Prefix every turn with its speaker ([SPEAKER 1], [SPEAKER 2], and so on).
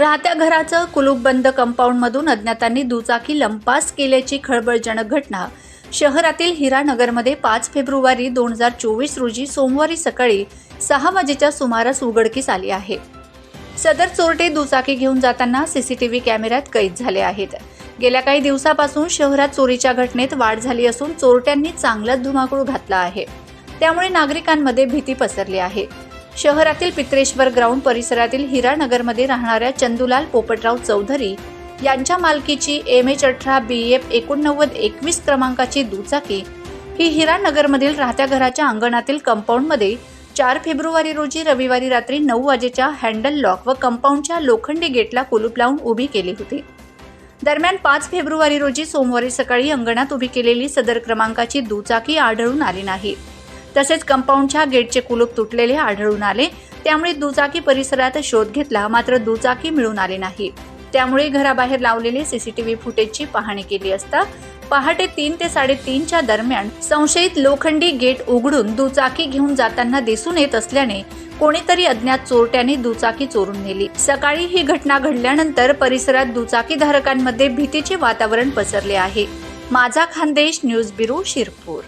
[SPEAKER 1] राहत्या घराचं कुलूपबंद कंपाऊंडमधून अज्ञातांनी दुचाकी लंपास केल्याची खळबळजनक घटना. शहरातील हिरानगरमध्ये पाच फेब्रुवारी दोन हजार चोवीस रोजी सोमवारी सकाळी सहा वाजेच्या सुमारास उघडकीस आली आहे. सदर चोरटे दुचाकी घेऊन जाताना सीसीटीव्ही कॅमेऱ्यात कैद झाले आहेत. गेल्या काही दिवसापासून शहरात चोरीच्या घटनेत वाढ झाली असून चोरट्यांनी चांगलाच धुमाकूळ घातला आहे. त्यामुळे नागरिकांमध्ये भीती पसरली आहे. शहरातील पित्रेश्वर ग्राउंड परिसरातील हिरानगरमध्ये राहणाऱ्या चंदुलाल पोपटराव चौधरी यांच्या मालकीची एम एच अठरा बी एफ एकोणनव्वद एकवीस क्रमांकाची दुचाकी ही हिरानगरमधील राहत्या घराच्या अंगणातील कंपाऊंडमध्ये चार फेब्रुवारी रोजी रविवारी रात्री नऊ वाजेच्या हँडल लॉक व कंपाऊंडच्या लोखंडी गेटला कुलूप लावून उभी केली होती. दरम्यान पाच फेब्रुवारी रोजी सोमवारी सकाळी अंगणात उभी केलेली सदर क्रमांकाची दुचाकी आढळून आली नाही. तसेच कंपाऊंडच्या गेटचे कुलूप तुटलेले आढळून आले. त्यामुळे दुचाकी परिसरात शोध घेतला मात्र दुचाकी मिळून आली नाही. त्यामुळे घराबाहेर लावलेले सीसीटीव्ही फुटेजची पाहणी केली असता पहाटे तीन ते साडेतीनच्या दरम्यान संशयित लोखंडी गेट उघडून दुचाकी घेऊन जाताना दिसून येत असल्याने कोणीतरी अज्ञात चोरट्याने दुचाकी चोरून नेली. सकाळी ही घटना घडल्यानंतर परिसरात दुचाकीधारकांमध्ये भीतीचे वातावरण पसरले आहे. माझा खानदेश न्यूज ब्युरो शिरपूर.